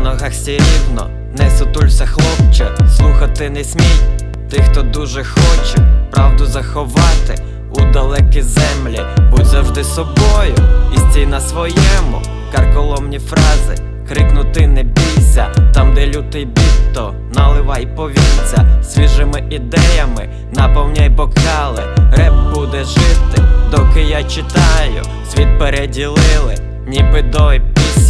ногах всі рівно, не сутулься, хлопче, слухати не смій, тих, хто дуже хоче правду заховати у далекі землі, будь завжди собою і стій на своєму, карколомні фрази, крикнути не бійся, там, де лютий бід, то наливай повінця свіжими ідеями, наповняй бокали, реп буде жити, доки я читаю, світ переділили, ніби до і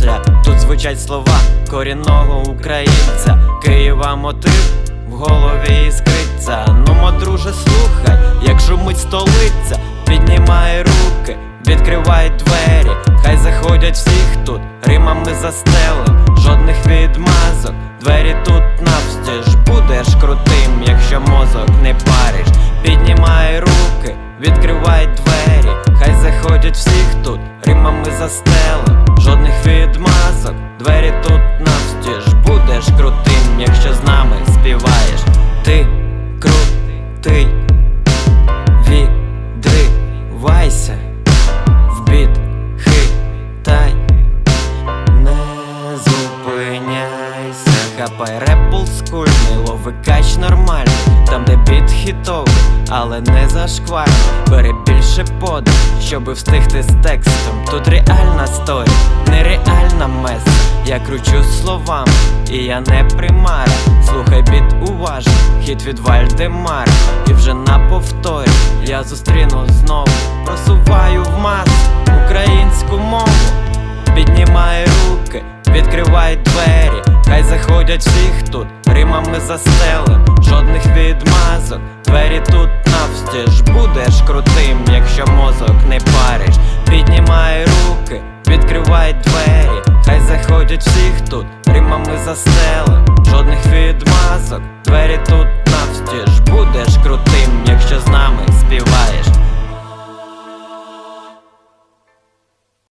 після. Тут звучать слова корінного українця, Києва мотив в голові іскриться. Ну, друже, слухай, як шумить столиця, піднімай руки, відкривай двері, хай заходять всіх тут, римами застелим, жодних відмазок, двері тут навстіж, будеш крутим, якщо мозок не париш, піднімай руки, відкривай двері, хай заходять всіх тут, римами застелим, двері тут навстіж, будеш крутим, якщо з нами співаєш, ти крутий, хапай реп олдскульний, лови кач нормальний, там де біт хітовий, але не зашкварний Бери більше подих, щоби встигти з текстом. Тут реальна сторі, нереальна меса. Я кручу словами, і я не примара. Слухай біт уважно, хіт від Вальдемара. І вже на повторі я зустріну знову. Просуваю в масу українську мову. Піднімай руки, відкривай двері, хай заходять всіх тут, рімами застелим, жодних відмазок, двері тут навстіж, будеш крутим, якщо мозок не париш, піднімай руки, відкривай двері, хай заходять всіх тут, рімами застелим, жодних відмазок, двері тут